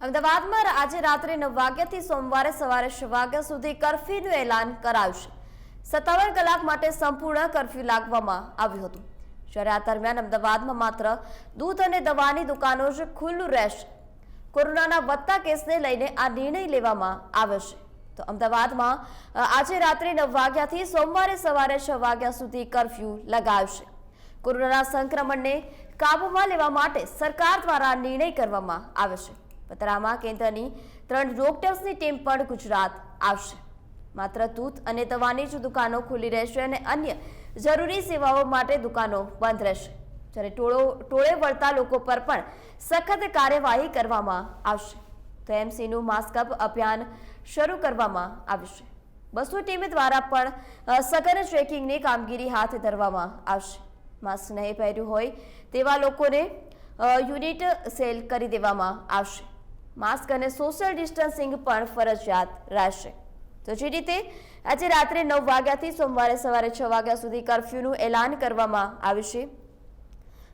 અમદાવાદમાં આજે રાત્રે નવ વાગ્યાથી સોમવારે સવારે છ વાગ્યા સુધી કર્ફ્યુનું એલાન કરાયું છે. સત્તાવન કલાક માટે સંપૂર્ણ કર્ફ્યુ લાગવામાં આવ્યું હતું. જ્યારે આ દરમિયાન અમદાવાદમાં માત્ર દૂધ અને દવાની દુકાનો જ ખુલ્લું રહેશે. કોરોનાના વધતા કેસને લઈને આ નિર્ણય લેવામાં આવ્યો છે. તો અમદાવાદમાં આજે રાત્રે નવ વાગ્યાથી સોમવારે સવારે છ વાગ્યા સુધી કર્ફ્યુ લગાવશે કોરોના સંક્રમણને કાબૂમાં લેવા માટે સરકાર દ્વારા નિર્ણય કરવામાં આવ્યો છે. પતરામાં કેન્દ્રની ત્રણ ડોક્ટર્સની ટીમ પણ ગુજરાત આવશે. માત્ર તૂત અને દવાની જ દુકાનો ખુલ્લી રહેશે અને અન્ય જરૂરી સેવાઓ માટે દુકાનો બંધ રહેશે. જ્યારે ટોળો, ટોળે વળતા લોકો પર પણ સખત કાર્યવાહી કરવામાં આવશે. તો એમસીનું માસ્કઅપ અભિયાન શરૂ કરવામાં આવશે. બસો ટીમ દ્વારા પણ સઘન ચેકિંગની કામગીરી હાથ ધરવામાં આવશે. માસ્ક નહીં પહેર્યું હોય તેવા લોકોને યુનિટ સેલ કરી દેવામાં આવશે. માસ્ક અને સોશિયલ ડિસ્ટન્સિંગ પણ ફરજિયાત રહેશે. તો જે રીતે આજે રાત્રે નવ વાગ્યાથી સોમવારે સવારે છ વાગ્યા સુધી કર્ફ્યુનું એલાન કરવામાં આવ્યું છે.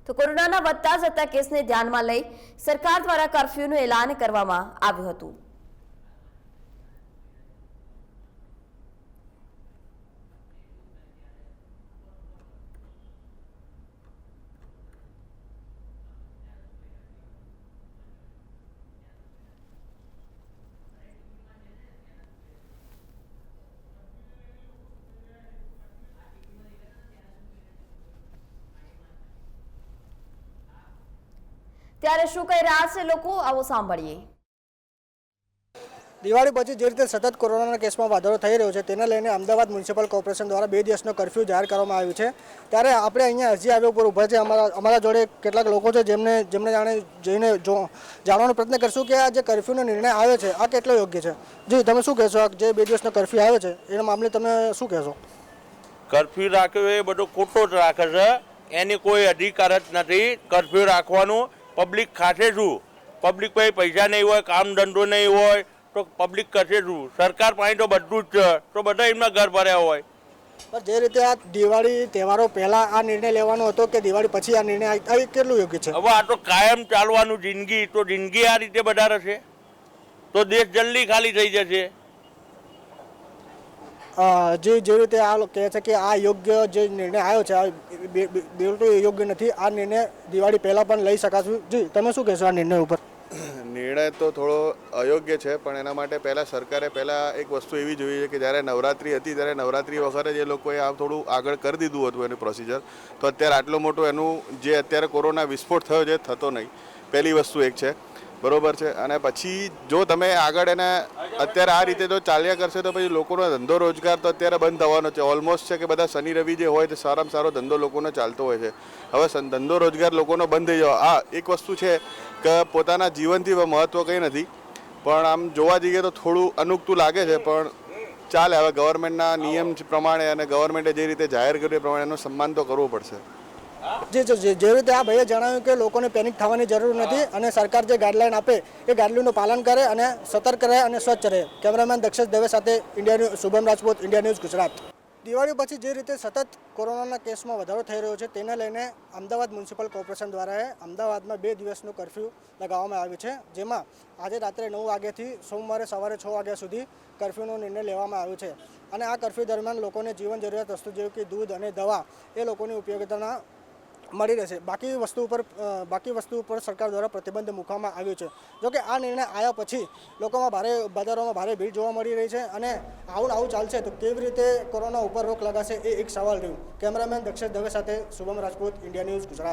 તો કોરોનાના વધતા જતા કેસને ધ્યાનમાં લઈ સરકાર દ્વારા કર્ફ્યુનું એલાન કરવામાં આવ્યું હતું. ત્યારે શું કહી રહ્યા છે લોકો? આવો સાંભળીએ. દિવાળી પછી જે રીતે સતત કોરોનાના કેસમાં વધારો થઈ રહ્યો છે તેને લઈને અમદાવાદ મ્યુનિસિપલ કોર્પોરેશન દ્વારા બે દિવસનો કર્ફ્યુ જાહેર કરવામાં આવ્યું છે. ત્યારે આપણે અહીંયા અરજી આવ્યો ઉપર ઊભા છે. અમારા અમારા જોડે કેટલાક લોકો છે જેમને જેમને જાણે જઈને જો જાણવાનો પ્રયત્ન કરશું કે આ જે કર્ફ્યુનો નિર્ણય આવ્યો છે આ કેટલો યોગ્ય છે? જી તમે શું કહેશો જે બે દિવસનો કર્ફ્યુ આવ્યો છે એના મામલે તમે શું કહેશો? કર્ફ્યુ રાખ્યો એ બધો ખોટો જ રાખે છે. એની કોઈ અધિકાર જ નથી કર્ફ્યુ રાખવાનું. પબ્લિક ખાશે શું પબ્લિક પાસે પૈસા નહીં હોય કામ ધંધો નહીં હોય તો પબ્લિક કરશે શું સરકાર પાસે તો બધું જ છે તો બધા એમના ઘર ભર્યા હોય. પણ જે રીતે આ દિવાળી તહેવારો પહેલાં આ નિર્ણય લેવાનો હતો કે દિવાળી પછી આ નિર્ણય આ એ કેટલું યોગ્ય છે? હવે આ તો કાયમ ચાલવાનું જિંદગી તો જિંદગી આ રીતે બધા રહેશે તો દેશ જલ્દી ખાલી થઈ જશે. જે જે રીતે આ લોકો કહે છે કે આ યોગ્ય જે નિર્ણય આવ્યો છે બિલકુલ યોગ્ય નથી. આ નિર્ણય દિવાળી પહેલાં પણ લઈ શકાશું. જી, તમે શું કહેશો આ નિર્ણય ઉપર? નિર્ણય તો થોડો અયોગ્ય છે, પણ એના માટે પહેલાં સરકારે પહેલાં એક વસ્તુ એવી જોઈ છે કે જ્યારે નવરાત્રિ હતી, ત્યારે નવરાત્રિ વખતે જે લોકોએ આ થોડું આગળ કરી દીધું હતું એનું પ્રોસિજર તો અત્યારે આટલો મોટો એનું જે અત્યારે કોરોના વિસ્ફોટ થયો છે થતો નહીં. પહેલી વસ્તુ એક છે. બરોબર છે. અને પછી જો તમે આગળ એને અત્યારે આ રીતે જો ચાલ્યા કરશે તો પછી લોકોનો ધંધો રોજગાર તો અત્યારે બંધ થવાનો છે. ઓલમોસ્ટ છે કે બધા શનિ રવિ જે હોય તે સારામાં સારો ધંધો લોકોનો ચાલતો હોય છે. હવે ધંધો રોજગાર લોકોનો બંધ થઈ જવા. આ એક વસ્તુ છે કે પોતાના જીવનથી મહત્વ કંઈ નથી. પણ આમ જોવા જઈએ તો થોડું અનુકતું લાગે છે. પણ ચાલે. હવે ગવર્મેન્ટના નિયમ પ્રમાણે અને ગવર્મેન્ટે જે રીતે જાહેર કર્યું એ પ્રમાણે એનું સન્માન તો કરવું પડશે. જે જે- રીતે આ ભાઈએ જણાવ્યું કે લોકોને પેનિક થવાની જરૂર નથી અને સરકાર જે ગાઈડલાઈન આપે, એ ગાઈડલાઈનનું પાલન કરે અને સતર્ક રહે અને સ્વચ્છ રહે. કેમેરામેન દક્ષેશ દવે સાથે India Shubham Rajput India News Gujarat. Diwali પછી જે રીતે સતત કોરોનાના કેસમાં વધારો થઈ રહ્યો છે, તેને લઈને અમદાવાદ મ્યુનિસિપલ કોર્પોરેશન દ્વારા અમદાવાદમાં બે દિવસનું કરફ્યુ લગાવવામાં આવ્યું છે, જેમાં આજે રાત્રે નવ વાગ્યાથી સોમવારે સવારે છ વાગ્યા સુધી કર્ફ્યુનો નિર્ણય લેવામાં આવ્યો છે. અને આ કર્ફ્યુ દરમિયાન લોકોને જીવન જરૂરિયાત વસ્તુ જેવી કે દૂધ અને દવા એ લોકોની ઉપયોગિતાના મળી રહેશે. બાકી વસ્તુ ઉપર બાકી વસ્તુ ઉપર સરકાર દ્વારા પ્રતિબંધ મૂકવામાં આવ્યો છે. જોકે આ નિર્ણય આવ્યા પછી લોકોમાં ભારે બજારોમાં ભારે ભીડ જોવા મળી રહી છે અને આવું આવું ચાલશે તો કેવી રીતે કોરોના ઉપર રોક લગાશે એ એક સવાલ રહ્યું. કેમેરામેન દક્ષેશ દવે સાથે શુભમ રાજપૂત, ઇન્ડિયા ન્યૂઝ ગુજરાત.